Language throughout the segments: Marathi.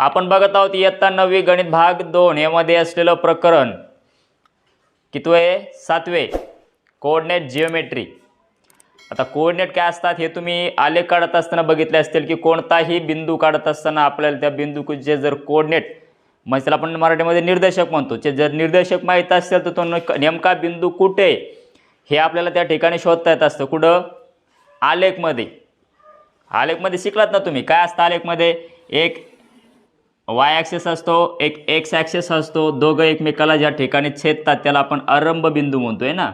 आपण बघत आहोत इयत्ता नववी गणित भाग दोन. यामध्ये असलेलं प्रकरण कितवे? सातवे. Coordinate geometry. आता कोऑर्डिनेट काय असतात हे तुम्ही आलेख काढत असताना बघितले असतील की कोणताही बिंदू काढत असताना आपल्याला त्या बिंदूचे जर कोऑर्डिनेट म्हणजे त्याला आपण मराठीमध्ये निर्देशक म्हणतो. ते जर निर्देशक माहीत असेल तर तो नेमका बिंदू कुठे? हे आपल्याला त्या ठिकाणी शोधता येत असतं. कुठं? आलेखमध्ये. आलेखमध्ये शिकलात ना तुम्ही? काय असतं आलेखमध्ये? एक वाय ॲक्सेस असतो एक एक्स ॲक्सेस असतो दोघं एकमेकाला ज्या ठिकाणी छेदतात त्याला आपण आरंभ बिंदू म्हणतोय ना?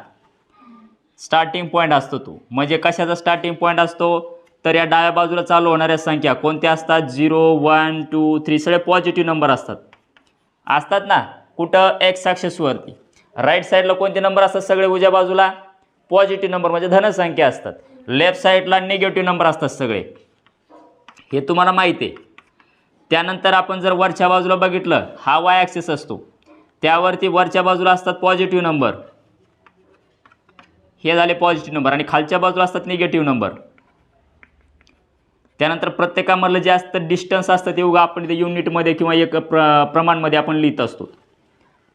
स्टार्टिंग पॉईंट असतो तो. म्हणजे कशाचा स्टार्टिंग पॉईंट असतो? तर या डाव्या बाजूला चालू होणाऱ्या संख्या कोणत्या असतात? झिरो वन टू थ्री सगळे पॉझिटिव्ह नंबर असतात. असतात ना? कुठं? एक्स ॲक्सेसवरती राईट साईडला कोणते नंबर असतात? सगळे उजव्या बाजूला? पॉझिटिव्ह नंबर म्हणजे धनसंख्या असतात. लेफ्ट साईडला निगेटिव्ह नंबर असतात सगळे. हे तुम्हाला माहिती आहे. त्यानंतर आपण जर वरच्या बाजूला बघितलं हा वाय ॲक्सेस असतो. त्यावरती वरच्या बाजूला असतात पॉझिटिव्ह नंबर हे झाले पॉझिटिव्ह नंबर आणि खालच्या बाजूला असतात निगेटिव्ह नंबर त्यानंतर प्रत्येकामधलं जे असतं डिस्टन्स असतं ते उगा आपण इथे युनिटमध्ये किंवा एक प्र प्रमाणमध्ये आपण लिहित असतो.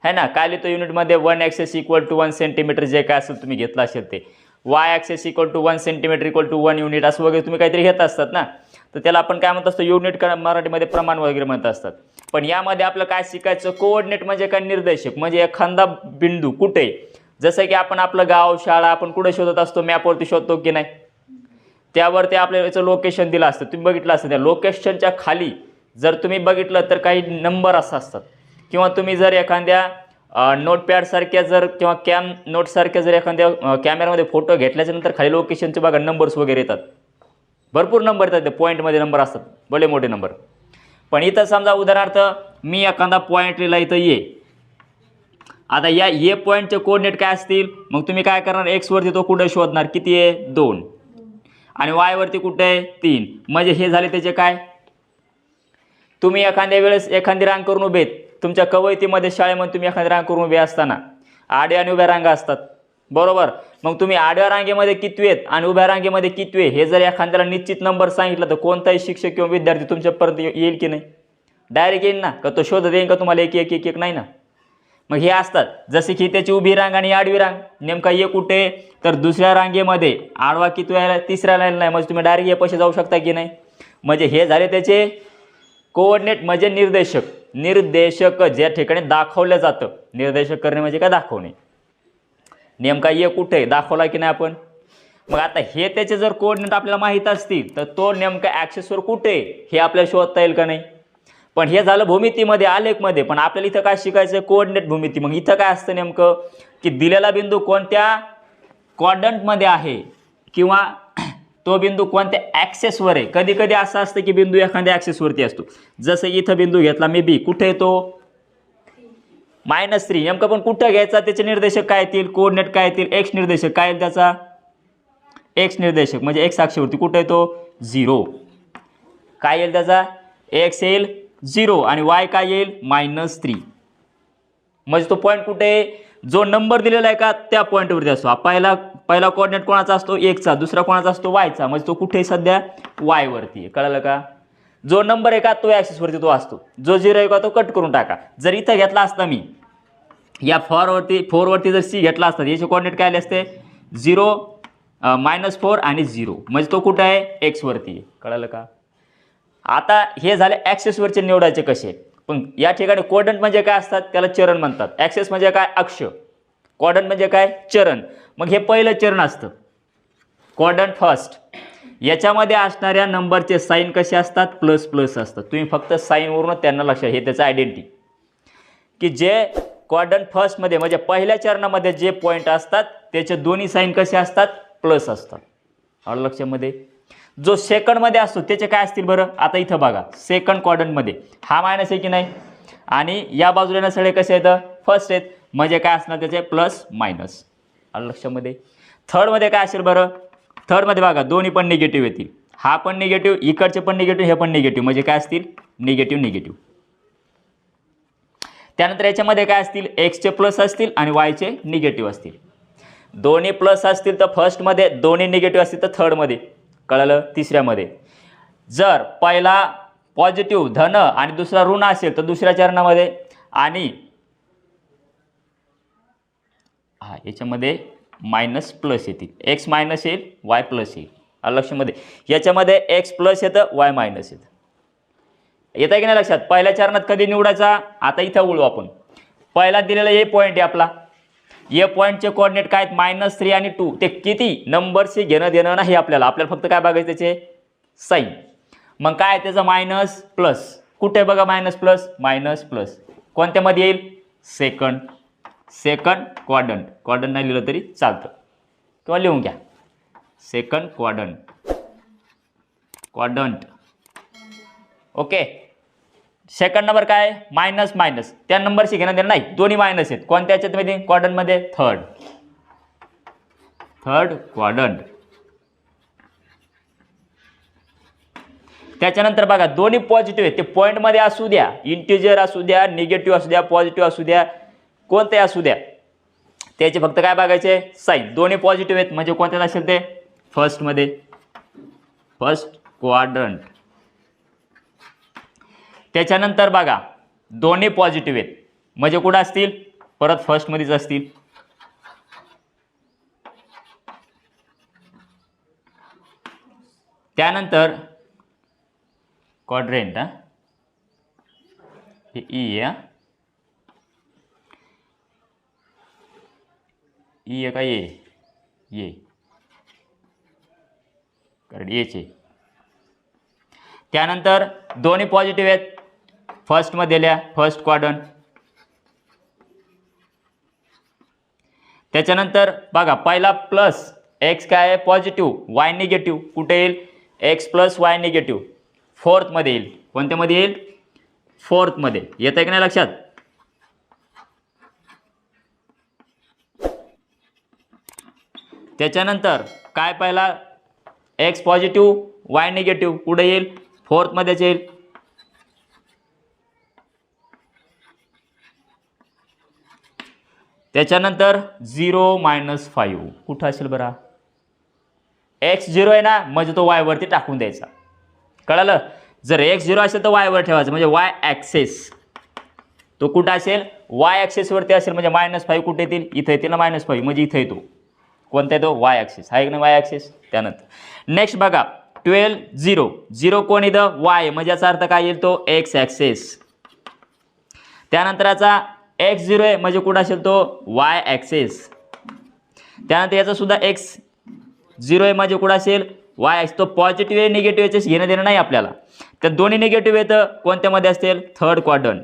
है ना? काय लिहितो? युनिटमध्ये one axis equal to one centimetre जे काय असेल तुम्ही घेतलं असेल ते. Y axis equal to one centimetre equal to one unit असं वगैरे तुम्ही काहीतरी घेत असतात ना? तर त्याला आपण काय म्हणत असतो युनिट मराठीमध्ये प्रमाण वगैरे म्हणत असतात. पण यामध्ये आपलं काय शिकायचं? कोऑर्डिनेट म्हणजे काय? निर्देशक. म्हणजे एखादा बिंदू कुठे? जसं की आपण आपलं गाव शाळा आपण कुठे शोधत असतो? मॅपवरती शोधतो की नाही? त्यावरती आपल्या याचं लोकेशन दिलं असतं. तुम्ही बघितलं असतं त्या लोकेशनच्या खाली जर तुम्ही बघितलं तर काही नंबर असं असतात. किंवा तुम्ही जर एखाद्या नोटपॅडसारख्या जर किंवा कॅम नोटसारख्या जर एखाद्या कॅमेऱ्यामध्ये फोटो घेतल्याच्यानंतर खाली लोकेशनचे बघा नंबर्स वगैरे येतात. भरपूर नंबर येतात ते पॉईंटमध्ये नंबर असतात. भले मोठे नंबर. पण इथं समजा उदाहरणार्थ मी एखादा पॉईंट लिहिला इथं ये आता या ए पॉईंटचे कोऑर्डिनेट काय असतील? मग तुम्ही काय करणार? एक्सवरती तो कुठे शोधणार? किती आहे? दोन. आणि वायवरती कुठे आहे? तीन. म्हणजे हे झाले त्याचे काय? तुम्ही एखाद्या वेळेस एखादी रांग करून उभे तुमच्या कवयतीमध्ये शाळेमध्ये तुम्ही एखादी रांग करून उभे असताना. आडे आणि उभ्या रांगा असतात. बरोबर. मग तुम्ही आडव्या रांगेमध्ये कितवी आहेत आणि उभ्या रांगेमध्ये कितवे आहे हे जर एखाद्याला निश्चित नंबर सांगितलं तर कोणताही शिक्षक किंवा विद्यार्थी तुमच्यापर्यंत येईल की नाही? डायरेक्ट येईल ना? का तो शोधत येईल का तुम्हाला एक एक एक एक? नाही ना? मग हे असतात. जसे की त्याची उभी रांग आणि आडवी रांग. नेमका ये कुठे? तर दुसऱ्या रांगेमध्ये. आडवा किती वेळेला तिसऱ्या लाईन नाही. म्हणजे तुम्ही डायरेक्ट ये पैसे जाऊ शकता की नाही? म्हणजे हे झाले त्याचे कोऑर्डिनेट म्हणजे निर्देशक. निर्देशक ज्या ठिकाणी दाखवलं जातं. निर्देशक करणे म्हणजे काय? दाखवणे. नेमका ये कुठे दाखवला की नाही आपण? मग आता हे त्याचे जर कोऑर्डिनेट आपल्याला माहीत असतील तर तो नेमका ॲक्सेसवर कुठे हे आपल्याला शोधता येईल का नाही? पण हे झालं भूमितीमध्ये आलेखमध्ये. पण आपल्याला इथं काय शिकायचं आहे कोऑर्डिनेट भूमिती. मग इथं काय असतं नेमकं? की दिलेला बिंदू कोणत्या कॉर्डंटमध्ये आहे? किंवा तो बिंदू कोणत्या ॲक्सेसवर आहे? कधी कधी असं असतं की बिंदू एखाद्या ॲक्सेसवरती असतो. जसं इथं बिंदू घेतला मी बी कुठे येतो मायनस थ्री. नेमकं पण कुठं घ्यायचा? त्याचे निर्देशक काय येतील? कोऑर्डिनेट काय येतील? एक्स निर्देशक. काय येईल त्याचा? एक्स निर्देशक. म्हणजे एक्स अक्षवरती कुठं येतो? झिरो काय येईल त्याचा? एक्स येईल झिरो आणि वाय काय येईल? Minus three. म्हणजे तो पॉईंट कुठे? आहे? जो नंबर दिलेला आहे का? त्या पॉईंटवरती असतो. हा पहिला पहिला कोऑर्डिनेट कोणाचा असतो? एकचा दुसरा कोणाचा असतो? वायचा म्हणजे तो कुठे आहे सध्या? वायवरती आहे. कळलं का? जो नंबर आहे का तो ॲक्सिसवरती तो असतो. जो झिरो आहे का तो कट करून टाका. जर इथं घेतला असता मी या फॉरवरती फोरवरती जर सी घेतला असता याचे कोऑर्डिनेट काय आले असते? झिरो मायनस फोर आणि झिरो म्हणजे तो कुठं आहे? एक्सवरती आहे. का? आता हे झाले ॲक्सेसवरचे निवडायचे कसे? पण या ठिकाणी कोऑर्डिनेट म्हणजे काय असतात? त्याला चरण म्हणतात. ॲक्सेस म्हणजे काय? अक्ष. कोऑर्डिनेट म्हणजे काय? चरण. मग हे पहिलं चरण असतं. कोऑर्डिनेट फर्स्ट याच्यामध्ये असणाऱ्या नंबरचे साईन कसे असतात? प्लस प्लस असतात. तुम्ही फक्त साईनवरून त्यांना लक्षात हे त्याचं आयडेंटिटी की जे क्वाड्रंट फर्स्टमध्ये म्हणजे पहिल्या चरणामध्ये जे पॉईंट असतात त्याचे दोन्ही साईन कसे असतात? प्लस असतात. आलं लक्षामध्ये? जो सेकंडमध्ये असतो त्याचे काय असतील बरं? आता इथं बघा. सेकंड क्वाड्रंटमध्ये हा मायनस आहे की नाही? आणि या बाजूला ना सगळे कसे येतं फर्स्ट आहेत. म्हणजे काय असणार त्याचे? प्लस मायनस आलं लक्षामध्ये? थर्डमध्ये काय असेल बरं? थर्डमध्ये बघा दोन्ही पण निगेटिव्ह येतील. हा पण निगेटिव्ह इकडचे पण निगेटिव्ह हे पण निगेटिव्ह म्हणजे काय असतील? निगेटिव्ह निगेटिव्ह त्यानंतर याच्यामध्ये काय असतील? एक्सचे प्लस असतील आणि वायचे निगेटिव्ह असतील. दोन्ही प्लस असतील तर फर्स्टमध्ये दोन्ही निगेटिव्ह असतील तर थर्डमध्ये कळलं? तिसऱ्यामध्ये. जर पहिला पॉझिटिव्ह धन आणि दुसरा ऋण असेल तर दुसऱ्या चरणामध्ये. आणि हा याच्यामध्ये मायनस प्लस येतील. एक्स मायनस येईल वाय प्लस येईल. आलं लक्षामध्ये? याच्यामध्ये एक्स प्लस येतं वाय मायनस येतं. येतं की नाही लक्षात? पहिल्या चरणात कधी निवडायचा? आता इथं उळू आपण. पहिला दिलेला ए पॉईंट आहे आपला. ए पॉईंटचे कोऑर्डिनेट काय आहेत? मायनस थ्री आणि टू ते किती? नंबरशी घेणं देणं नाही आपल्याला. आपल्याला फक्त काय बघायचं त्याचे? साईन मग काय आहे त्याचं मायनस प्लस कुठे बघा मायनस प्लस मायनस प्लस कोणत्यामध्ये येईल? सेकंड सेकंड क्वाडंट क्वाडंट नाही लिहिलं तरी चालतं. किंवा लिहून घ्या. Second quadrant quadrant okay second number काय? मायनस मायनस त्या नंबरशी घेणं देणं नाही. दोन्ही मायनस आहेत. कोणत्या याच्यामध्ये क्वाडंटमध्ये थर्ड थर्ड क्वाडंट त्याच्यानंतर बघा दोन्ही पॉझिटिव्ह आहेत. ते पॉईंटमध्ये असू द्या. इंटिजर असू द्या निगेटिव्ह असू द्या पॉझिटिव्ह असू द्या. कोणते असू द्या. त्याचे फक्त काय बघायचे? साईन. दोन्ही पॉझिटिव्ह आहेत. म्हणजे कोणत्यात असेल ते? फर्स्टमध्ये फर्स्ट क्वाड्रंट त्याच्यानंतर बघा. दोन्ही पॉझिटिव्ह आहेत. म्हणजे कुठं असतील? परत फर्स्टमध्येच असतील. त्यानंतर क्वाड्रेंट हा. ई e आहे ई आहे ये ये कारण येचे त्यानंतर दोन्ही पॉझिटिव्ह आहेत फर्स्टमध्ये दिल्या फर्स्ट क्वाडन त्याच्यानंतर बघा पहिला प्लस एक्स काय आहे पॉझिटिव्ह वाय निगेटिव्ह कुठे येईल एक्स प्लस वाय निगेटिव्ह फोर्थमध्ये येईल कोणत्यामध्ये येईल फोर्थमध्ये येतं आहे की नाही लक्षात त्याच्यानंतर काय पाहिला? एक्स पॉझिटिव्ह वाय निगेटिव्ह पुढे येईल. फोर्थमध्येच येईल. त्याच्यानंतर झिरो मायनस फाईव्ह कुठं असेल बरा? एक्स झिरो आहे ना म्हणजे तो वायवरती टाकून द्यायचा. कळालं? जर एक्स झिरो असेल तर वायवर ठेवायचं. म्हणजे वाय ॲक्सेस तो कुठं असेल? वाय ॲक्सेसवरती असेल. म्हणजे मायनस फाईव्ह कुठे येतील? इथं येतील ना मायनस फाईव्ह म्हणजे इथं येतो. कोणता येतो वाय ॲक्सेस आहे की नाही वाय ॲक्सिस त्यानंतर. नेक्स्ट बघा. ट्वेल्व झिरो झिरो कोण इथं? वाय म्हणजे याचा अर्थ काय येईल तो? एक्स ॲक्सेस त्यानंतर याचा एक्स झिरो आहे म्हणजे कुठं असेल तो? वाय ॲक्सेस त्यानंतर याचा सुद्धा एक्स झिरो आहे म्हणजे कुठं असेल? वाय ॲक्स तो पॉझिटिव्ह आहे निगेटिव्ह याचे घेणं देणं नाही आपल्याला. तर दोन्ही निगेटिव्ह येतं कोणत्यामध्ये असतील? थर्ड क्वाड्रंट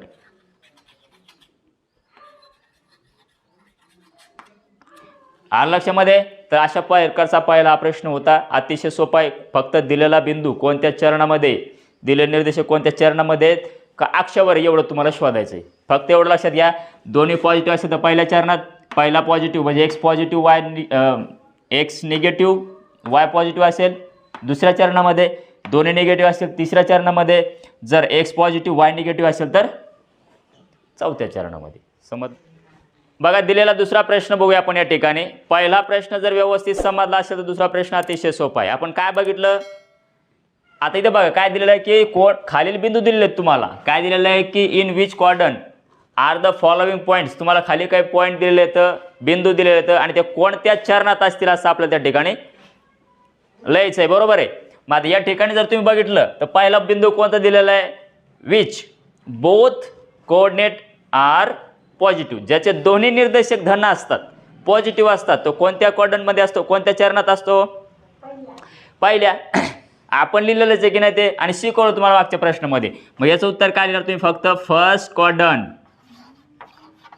आलं लक्षामध्ये? तर अशा प्रकारचा पहिला प्रश्न होता? अतिशय सोपा आहे. फक्त दिलेला बिंदू कोणत्या चरणामध्ये? दिलेले निर्देशक कोणत्या चरणामध्ये? आहेत का अक्षावर एवढं तुम्हाला शोधायचं आहे. फक्त एवढं लक्षात घ्या. दोन्ही पॉझिटिव्ह असेल तर पहिल्या चरणात. पहिला पॉझिटिव्ह म्हणजे X positive Y X negative Y positive असेल. दुसऱ्या चरणामध्ये. दोन्ही निगेटिव्ह असेल तिसऱ्या चरणामध्ये. जर एक्स पॉझिटिव्ह वाय निगेटिव्ह असेल तर चौथ्या चरणामध्ये. समज बघा दिलेला दुसरा प्रश्न बघूया आपण या ठिकाणी. पहिला प्रश्न जर व्यवस्थित समजला असेल तर दुसरा प्रश्न अतिशय सोपा आहे. आपण काय बघितलं? आता इथे बघा काय दिलेलं आहे की कोण खालील बिंदू दिलेले आहेत तुम्हाला. काय दिलेलं आहे की इन विच क्वार्डन आर द फॉलोविंग पॉईंट्स तुम्हाला खाली काही पॉईंट दिलेले आहेत बिंदू दिलेले आहेत आणि ते कोणत्या चरणात असतील असं आपल्या त्या ठिकाणी लयच आहे. बरोबर आहे? मग आता या ठिकाणी जर तुम्ही बघितलं तर पहिला बिंदू कोणता दिलेला आहे? Which both coordinate are positive. ज्याचे दोन्ही निर्देशक धन असतात पॉझिटिव्ह असतात तो कोणत्या क्वाड्रंटमध्ये असतो कोणत्या चरणात असतो? पहिल्या. आपण लिहिलेलंच आहे की नाही ते? आणि शिकवलं तुम्हाला मागच्या प्रश्नामध्ये. मग याचं उत्तर काय लिहिणार तुम्ही फक्त? फर्स्ट क्वाड्रन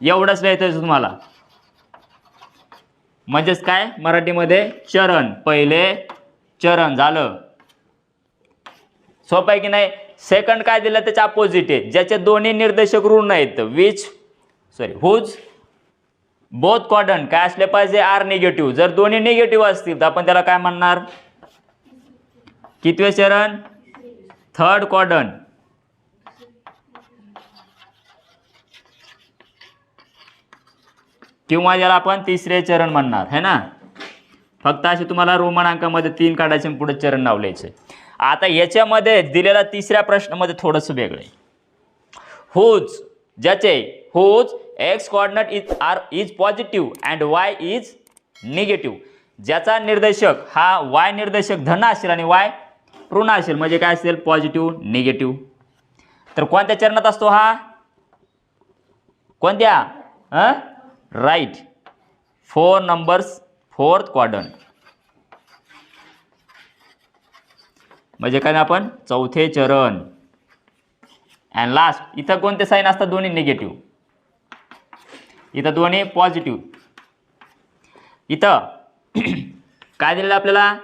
एवढंच लिहायचं तुम्हाला. म्हणजेच काय? मराठीमध्ये चरण. पहिले चरण. झालं. सोपं आहे की नाही? सेकंड काय दिलं? त्याच्या अपोजिट आहे. ज्याचे दोन्ही निर्देशक ऋण आहेत. Which sorry whose both quadrant काय असले पाहिजे? आर निगेटिव्ह जर दोन्ही निगेटिव्ह असतील तर आपण त्याला काय म्हणणार? कितवे चरण थर्ड क्वाड्रंट किंवा याला आपण तिसरे चरण म्हणणार है ना? फक्त असे तुम्हाला रोमन अंकामध्ये तीन काढायचे आणि पुढे चरण लावलायचे आता याच्यामध्ये दिलेला तिसऱ्या प्रश्नामध्ये थोडंसं वेगळं आहे. हुज ज्याचे whose X coordinate is are is positive and Y is negative ज्याचा निर्देशक हा वाय निर्देशक धन असेल आणि वाय ऋण असेल म्हणजे काय असेल? पॉझिटिव्ह निगेटिव्ह तर कोणत्या चरणात असतो हा? कोणत्या? Right four numbers fourth quadrant म्हणजे काय ना आपण? चौथे चरण. अँड लास्ट इथं कोणते साईन असतात? दोन्ही निगेटिव्ह इथं दोन्ही पॉझिटिव्ह इथं काय दिलेलं आपल्याला?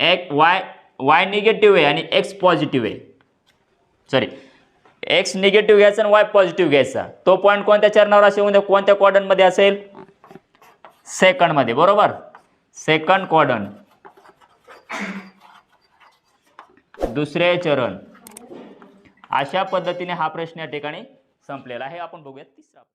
एक वाय वाय निगेटिव्ह आहे आणि एक्स पॉझिटिव्ह आहे. सॉरी एक्स निगेटिव्ह घ्यायचा आणि वाय पॉझिटिव्ह घ्यायचा. तो पॉईंट कोणत्या चरणावर असेल? म्हणजे कोणत्या क्वाडनमध्ये असेल? सेकंडमध्ये बरोबर? सेकंड क्वाडन दुसरे चरण. अशा पद्धतीने हा प्रश्न या ठिकाणी संपलेला आहे. आपण बघूयात तिसरा